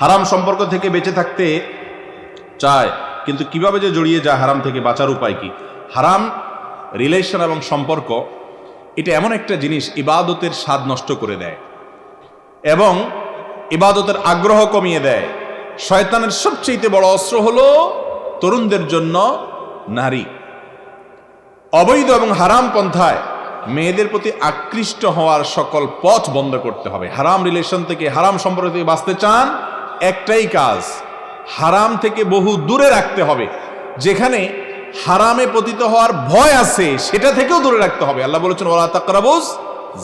হারাম সম্পর্ক থেকে বেঁচে থাকতে চায়, কিন্তু কীভাবে যে জড়িয়ে যায় হারাম থেকে বাঁচার উপায় কি? হারাম রিলেশন এবং সম্পর্ক, এটা এমন একটা জিনিস ইবাদতের স্বাদ নষ্ট করে দেয় এবং ইবাদতের আগ্রহ কমিয়ে দেয়। শয়তানের সবচেয়ে বড় অস্ত্র হলো তরুণদের জন্য নারী। অবৈধ এবং হারাম পন্থায় মেয়েদের প্রতি আকৃষ্ট হওয়ার সকল পথ বন্ধ করতে হবে। হারাম রিলেশন থেকে হারাম সম্পর্ক থেকে বাঁচতে চান একটাই কাজ, হারাম থেকে বহু দূরে রাখতে হবে। যেখানে হারামে পতিত হওয়ার ভয় আছে, সেটা থেকেও দূরে রাখতে হবে। আল্লাহ বলেছেন ওলা তাকরাবুজ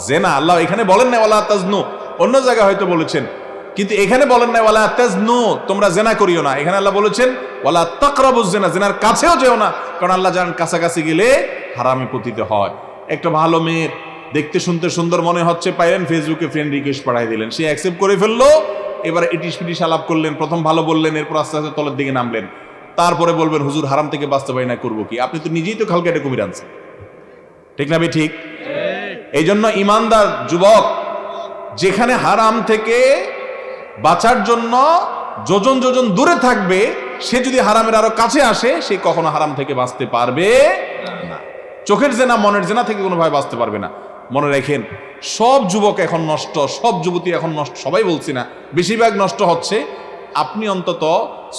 জেনা আল্লাহ এখানে বলেন না ওলা তাজনু। অন্য জায়গায় হয়তো বলেছেন। কিন্তু এখানে বলেন না ওয়ালা তাজনু। তোমরা জেনা করিও না। এখানে আল্লাহ বলেছেন, ওয়ালা তাকরাবুজ জেনা জেনার কাছেও যেও না, কারণ আল্লাহ জানেন কাছাকাছি গেলে হারামে পতিত হয়। একটা ভালো মেয়ের দেখতে শুনতে সুন্দর মনে হচ্ছে, পাইলেন ফেসবুকে ফ্রেন্ড রিকোয়েস্ট পাঠাই দিলেন। সে অ্যাকসেপ্ট করে ফেলল এবার ইটিস পিটিস আলাপ করলেন, প্রথম ভালো বললেন, এরপর আস্তে আস্তে তলের দিকে নামলেন। তারপরে বলবেন, হুজুর, হারাম থেকে বাঁচতে পারি না করব কি? আপনি তো নিজেই তো খালকেটে কুমির আনছেন। ঠিক না বে ঠিক? এই জন্য ইমানদার যুবক, যেখানে হারাম থেকে বাঁচার জন্য যোজন যোজন দূরে থাকবে, সে যদি হারামের আরও কাছে আসে, সে কখনো হারাম থেকে বাঁচতে পারবে না। চোখের জেনা, মনের জেনা থেকে কোনোভাবে বাঁচতে পারবে না। মনে রাখেন, সব যুবক এখন নষ্ট, সব যুবতী এখন নষ্ট, সবাই বলছি না। বেশিরভাগ নষ্ট হচ্ছে, আপনি অন্তত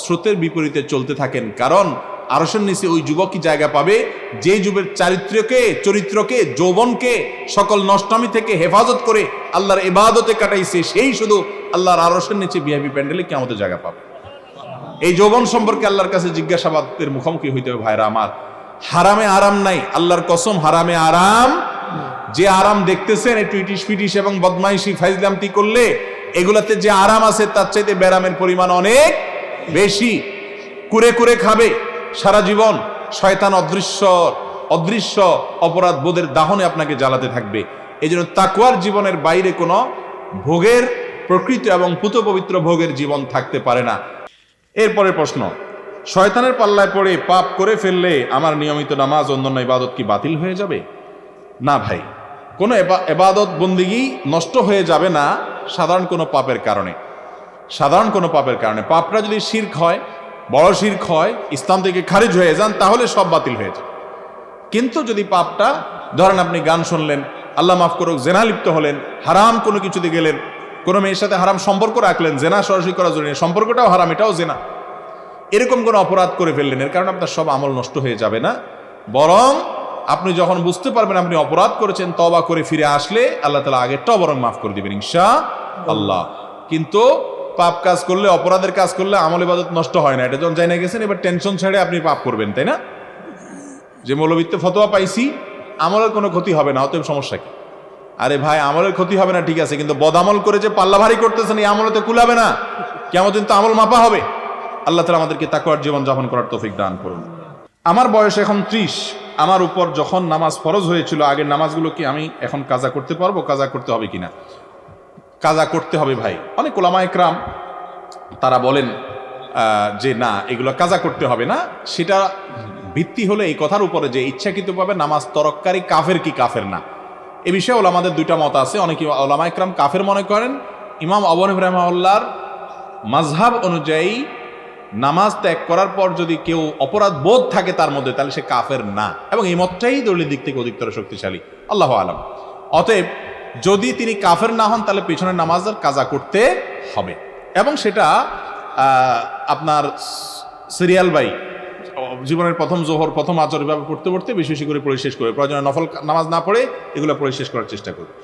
স্রোতের বিপরীতে চলতে থাকেন। কারণ আরসের নিচে ওই যুবকই জায়গা পাবে যে যুবের চারিত্র্যকে চরিত্রকে, যৌবনকে সকল নষ্টমী থেকে হেফাজত করে আল্লাহর এবাদতে কাটাইছে, সেই শুধু আল্লাহর আরসের নিচে বিহাবি প্যান্ডেলে কেমন জায়গা পাবে। এই যৌবন সম্পর্কে আল্লাহর কাছে জিজ্ঞাসাবাদের মুখোমুখি হইতে হবে, ভাইরা আমার। হারামে আরাম নাই, আল্লাহর কসম হারামে আরাম যে আরাম দেখতেছেন, একটু ইটিস ফিটিস এবং বদমাইশি ফাইজলামতি করলে, এগুলাতে যে আরাম আছে, তার চাইতে ব্যারামের পরিমাণ অনেক বেশি। কুরে কুরে খাবে সারা জীবন। শয়তান অদৃশ্য অদৃশ্য অপরাধ বোধের দাহনে আপনাকে জ্বালাতে থাকবে। এই জন্য তাকুয়ার জীবনের বাইরে কোনো ভোগের, প্রকৃত এবং পুত পবিত্র ভোগের জীবন থাকতে পারে না। এরপরের প্রশ্ন, শয়তানের পাল্লায় পড়ে পাপ করে ফেললে আমার নিয়মিত নামাজ, অন্যান্য ইবাদত কি বাতিল হয়ে যাবে? না ভাই। কোনো এবা- এবাদত বন্দিগি নষ্ট হয়ে যাবে না সাধারণ কোনো পাপের কারণে। সাধারণ কোনো পাপের কারণে। পাপটা যদি শির্ক হয়, বড় শির্ক হয়, ইসলাম থেকে খারিজ হয়ে যান, তাহলে সব বাতিল হয়ে যায়। কিন্তু যদি পাপটা, ধরেন আপনি গান শুনলেন, আল্লাহ মাফ করুক, জেনা লিপ্ত হলেন, হারাম কোনো কিছুতে গেলেন, কোনো মেয়ের সাথে হারাম সম্পর্ক রাখলেন, জেনা সরাসরি করার জন্য, সম্পর্কটাও হারাম, এটাও জেনা। এরকম কোনো অপরাধ করে ফেললেন, এর কারণে আপনার সব আমল নষ্ট হয়ে যাবে না। বরং আপনি যখন বুঝতে পারবেন আপনি অপরাধ করেছেন তবা করে ফিরে আসলে আল্লাহ তালা আগেরটাও বরং মাফ করে দিবেন ইনশা আল্লাহ কিন্তু পাপ কাজ করলে, অপরাধের কাজ করলে আমল ইবাদত নষ্ট হয় না। এটা যখন জানা গেছেন, এবার টেনশন ছেড়ে আপনি পাপ করবেন, তাই না? যে মৌলবিত্তে ফতোয়া পাইছি, আমলের কোনো ক্ষতি হবে না, অতএব সমস্যা কি? আরে ভাই, আমলের ক্ষতি হবে না, ঠিক আছে, কিন্তু বদামল করে যে পাল্লা ভারী করতেছেন, এই আমলে তো কুলাবে না। কেমন কিন্তু আমল মাপা হবে। আল্লাহ তালা আমাদেরকে তাকুয়ার জীবন যাপন করার তৌফিক দান করুন। আমার বয়স এখন ত্রিশ। আমার উপর যখন নামাজ ফরজ হয়েছিল, আগের নামাজগুলো কি আমি এখন কাজা করতে পারব, কাজা করতে হবে কিনা? কাজা করতে হবে ভাই। অনেক ওলামা একরাম, তারা বলেন যে না, এগুলো কাজা করতে হবে না। সেটা ভিত্তি হলে এই কথার উপরে যে ইচ্ছাকৃতভাবে নামাজ তরককারী কাফের কি কাফের না। এ বিষয়ে ওলামাদের দুইটা মত আছে। অনেকে ওলামা একরাম কাফের মনে করেন, ইমাম অবন ইব্রাহিমাল্লাহর মাঝহাব অনুযায়ী নামাজ ত্যাগ করার পর যদি কেউ অপরাধ বোধ থাকে তার মধ্যে, তাহলে সে কাফের না। এবং এই মতটাই দলীয় দিক থেকে অধিকতর শক্তিশালী। আল্লাহ আলম। অতএব, যদি তিনি কাফের না হন, তাহলে পেছনের নামাজের কাজা করতে হবে। এবং সেটা আপনার সিরিয়াল বাই, জীবনের প্রথম জোহর, প্রথম আচর এভাবে পড়তে পড়তে বেশি বেশি করে পড়ে শেষ করে প্রয়োজনে নফল নামাজ না পড়ে এগুলো পড়ে শেষ করার চেষ্টা করবে।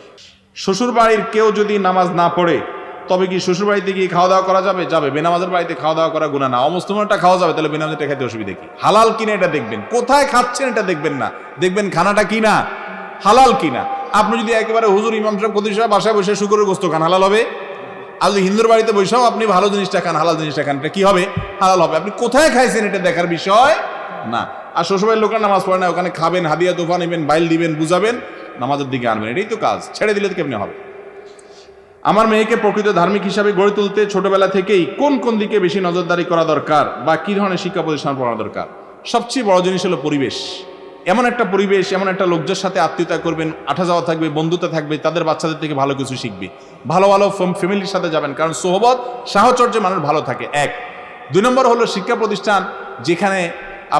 শ্বশুর বাড়ির কেউ যদি নামাজ না পড়ে তবে কি শ্বশুর বাড়িতে গিয়ে খাওয়া দাওয়া করা যাবে? যাবে। বেনামাজের বাড়িতে খাওয়া দাওয়া করা গুণা না। অমুসলিমটা খাওয়া যাবে, তাহলে বেনামাজটা খেতে অসুবিধা কি? হালাল কিনা এটা দেখবেন। কোথায় খাচ্ছেন এটা দেখবেন না। দেখবেন খানাটা কি না হালাল কিনা? আপনি যদি একেবারে হুজুর, ইমাম সাহেব কদির সাহেব বাসায় বসে শুকুরের গোস্ত খান, হালাল হবে? আর যদি হিন্দুর বাড়িতে বসেও আপনি ভালো জিনিসটা খান, হালাল জিনিসটা খান, এটা কি হবে? হালাল হবে। আপনি কোথায় খাইছেন এটা দেখার বিষয়? না। আর শ্বশুরবাড়ির লোকের নামাজ পড়ে না, ওখানে খাবেন, হাদিয়া তোফা নেবেন, বাইল দিবেন, বুঝাবেন, নামাজের দিকে আনবেন। এটাই তো কাজ। ছেড়ে দিলে তো কেমনি হবে? আমার মেয়েকে প্রকৃত ধার্মিক হিসাবে গড়ে তুলতে ছোটবেলা থেকেই কোন কোন দিকে বেশি নজরদারি করা দরকার বা কি ধরনের শিক্ষা প্রতিষ্ঠান পড়ানো দরকার? সবচেয়ে বড় জিনিস হলো পরিবেশ। এমন একটা পরিবেশ, এমন একটা লোকদের সাথে আত্মীয়তা করবেন, আঠা যাওয়া থাকবে, বন্ধুতা থাকবে, তাদের বাচ্চাদের থেকে ভালো কিছু শিখবে। ভালো ভালো ফ্যামিলির সাথে যাবেন, কারণ সোহবত সাহচর্যে মানুষ ভালো থাকে। এক। দুই নম্বর হলো শিক্ষা প্রতিষ্ঠান, যেখানে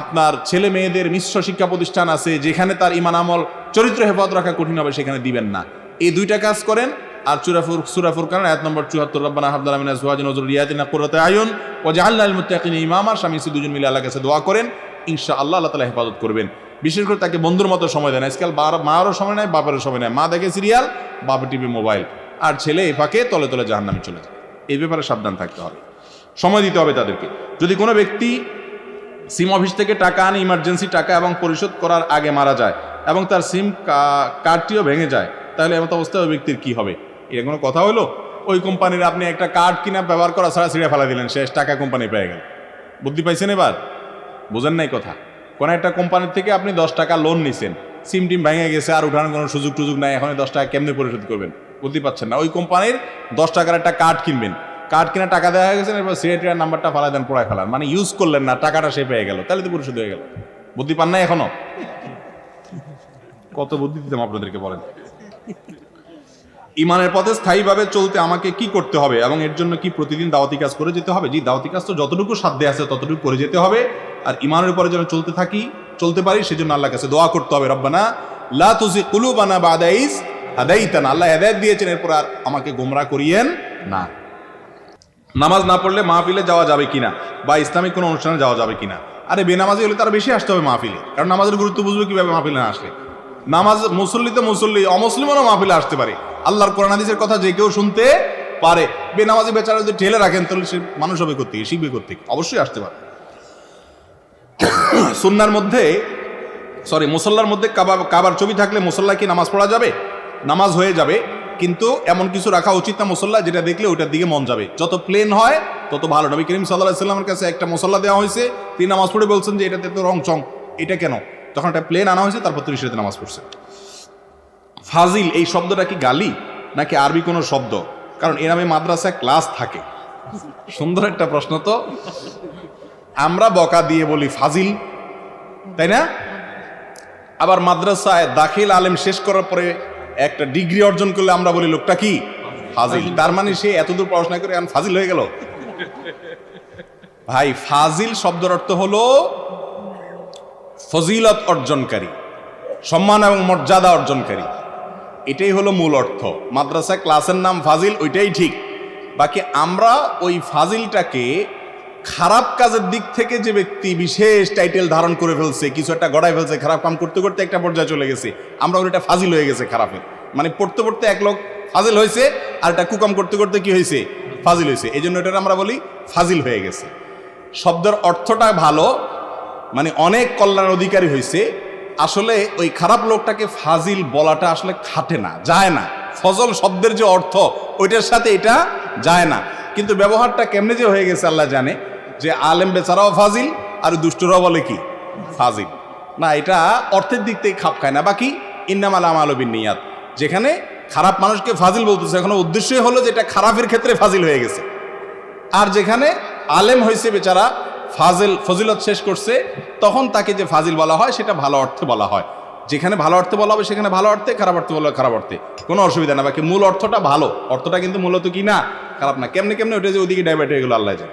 আপনার ছেলে মেয়েদের মিশ্র শিক্ষা প্রতিষ্ঠান আছে, যেখানে তার ইমান আমল, চরিত্র হেফাজত রাখা কঠিন হবে, সেখানে দিবেন না। এই দুইটা কাজ করেন আর চুরাফুর সুরাফুর কারণ এক নম্বর চুয়াত্তর, রব্বানা হাবদাল আমিনা সুহাজ নজর রিয়াতিনা কুরাতে আয়ুন ও জাহাল্লাল মুত্তাকিন ইমামা স্বামী স্ত্রী দুজন মিলে আল্লাহ কাছে দোয়া করেন ইনশা আল্লাহ আল্লাহ তালা হেফাজত করবেন। বিশেষ করে তাকে বন্ধুর মতো সময় দেন আজকাল মায়েরও সময় নেয় বাপেরও সময় নেয় মা দেখে সিরিয়াল, বাপে টিভি, মোবাইল। আর ছেলে এ ফাঁকে তলে তলে জাহান্নামে চলে যায়। এই ব্যাপারে সাবধান থাকতে হবে। সময় দিতে হবে তাদেরকে। যদি কোনো ব্যক্তি সিম অফিস থেকে টাকা আনে, ইমার্জেন্সি টাকা এবং পরিশোধ করার আগে মারা যায় এবং তার সিম কার্ডটিও ভেঙে যায়, তাহলে এমন অবস্থায় ওই ব্যক্তির কী হবে? এটা কোনো কথা হলো ওই কোম্পানির আপনি একটা কার্ড কিনা ব্যবহার করা ছাড়া ছিঁড়ে ফেলা দিলেন, শেষ টাকা কোম্পানি পেয়ে গেল। বুদ্ধি পাইছেন এবার? বোঝেন নাই কথা। কোনো একটা কোম্পানির থেকে আপনি দশ টাকা লোন নিছেন, সিম টিম ভেঙে গেছে আর উঠানোর কোনো সুযোগ টুযোগ নাই, এখন দশ টাকা কেমনে পরিশোধ করবেন? বুদ্ধি পাচ্ছেন না। ওই কোম্পানির দশ টাকার একটা কার্ড কিনবেন। কার্ড কিনা টাকা দেওয়া হয়ে গেছে, এরপর সিএটিআর নাম্বারটা ফালাই দেন, পড়ায় ফেলান। মানে ইউজ করলেন না, টাকাটা সে পেয়ে গেল, তাহলে তো পরিশোধ হয়ে গেল। বুদ্ধি পান না এখনও? কত বুদ্ধি দিতাম আপনাদেরকে বলেন। ইমানের পথে স্থায়ীভাবে চলতে আমাকে কি করতে হবে এবং এর জন্য কি প্রতিদিন দাওয়াতি কাজ করে যেতে হবে? জি, দাওয়াতি কাজ তো যতটুকু সাধ্যে আছে ততটুকু করে যেতে হবে। আর ইমানের উপরে যেন চলতে থাকি, চলতে পারি, সেজন্য আল্লাহ কাছে দোয়া করতে হবে, রব্বানা লা তুজি কুলুবানা বাদাইস হাদাইতানা। আল্লাহ হেদায়েত দিয়েছেন, এরপর আর আমাকে গোমরা করিয়েন না। নামাজ না পড়লে মাহফিলে যাওয়া যাবে কিনা বা ইসলামিক কোনো অনুষ্ঠানে যাওয়া যাবে কিনা? আরে, বেনামাজি হলে তারা বেশি আসতে হবে মাহফিলে। কারণ নামাজের গুরুত্ব বুঝবে কীভাবে মাহফিলে না আসলে। নামাজ মুসল্লি তো মুসল্লি, অমুসলিমও মাহফিলে আসতে পারে। আল্লাহর কোরআন হাদিসের কথা যে কেউ শুনতে পারে। বেনামাজি বেচারা যদি ঠেলে রাখেন, তাহলে সে মানুষ হবে করতে শিখবে করতে অবশ্যই আসতে পারে। সুন্নার মধ্যে সরি মুসল্লার মধ্যে কাবা, কাবার ছবি থাকলে মুসল্লা কি নামাজ পড়া যাবে? নামাজ হয়ে যাবে। কিন্তু এমন কিছু রাখা উচিত না মুসল্লা যেটা দেখলে ওইটার দিকে মন যাবে। যত প্লেন হয়, তত ভালো। নবী করিম সাল্লাহ সাল্লামের কাছে একটা মুসল্লা দেওয়া হয়েছে, তিনি নামাজ পড়ে বলছেন যে, এটাতে তো রং চং এটা কেন? তখন একটা প্লেন আনা হয়েছে, তারপর তিনি সেটাতে নামাজ পড়ছে। ফাজিল, এই শব্দটা কি গালি নাকি আরবি কোনো শব্দ? কারণ এ নামে মাদ্রাসায় ক্লাস থাকে। সুন্দর একটা প্রশ্ন তো। আমরা বকা দিয়ে বলি ফাজিল, তাই না? আবার মাদ্রাসায় দাখিল আলেম শেষ করার পরে একটা ডিগ্রি অর্জন করলে আমরা বলি লোকটা কি? ফাজিল। তার মানে সে এতদূর পড়াশোনা করে এখন ফাজিল হয়ে গেল। ভাই, ফাজিল শব্দের অর্থ হলো ফজিলত অর্জনকারী, সম্মান এবং মর্যাদা অর্জনকারী। এটাই হলো মূল অর্থ। মাদ্রাসা ক্লাসের নাম ফাজিল, ওইটাই ঠিক। বাকি আমরা ওই ফাজিলটাকে খারাপ কাজের দিক থেকে যে ব্যক্তি বিশেষ টাইটেল ধারণ করে ফেলছে, কিছু একটা গড়ায় ফেলছে, খারাপ কাম করতে করতে একটা পর্যায়ে চলে গেছে, আমরা ওটা ফাজিল হয়ে গেছে খারাপের। মানে পড়তে পড়তে এক লোক ফাজিল হয়েছে, আর একটা কুকাম করতে করতে কি হয়েছে? ফাজিল হয়েছে। এই জন্য এটা আমরা বলি ফাজিল হয়ে গেছে। শব্দের অর্থটা ভালো মানে অনেক কল্যাণ অধিকারী হয়েছে আসলে ওই খারাপ লোকটাকে ফাজিল বলাটা আসলে খাটে না, যায় না। ফজল শব্দের যে অর্থ, ওইটার সাথে এটা যায় না। কিন্তু ব্যবহারটা কেমনে যে হয়ে গেছে আল্লাহ জানে যে আলেম বেচারাও ফাজিল আর দুষ্টরাও বলে কি? ফাজিল। না, এটা অর্থের দিক থেকে খাপ খায় না। বাকি, ইন্নামাল আমালবিন নিয়াত যেখানে খারাপ মানুষকে ফাজিল বলতেছে, এখন উদ্দেশ্যই হলো যে এটা খারাপের ক্ষেত্রে ফাজিল হয়ে গেছে। আর যেখানে আলেম হয়েছে বেচারা ফাজিল, ফজিলত শেষ করছে, তখন তাকে যে ফাজিল বলা হয়, সেটা ভালো অর্থে বলা হয়। যেখানে ভালো অর্থে বলা হবে, সেখানে ভালো অর্থে, খারাপ অর্থে বলা খারাপ অর্থে। কোনো অসুবিধা না, বাকি মূল অর্থটা ভালো। অর্থটা কিন্তু মূলত কি না? খারাপ না। কেমনে কেমনে ওটা যে ওইদিকে ডাইভার্ট হয়ে গেলো, আল্লাহ জানে।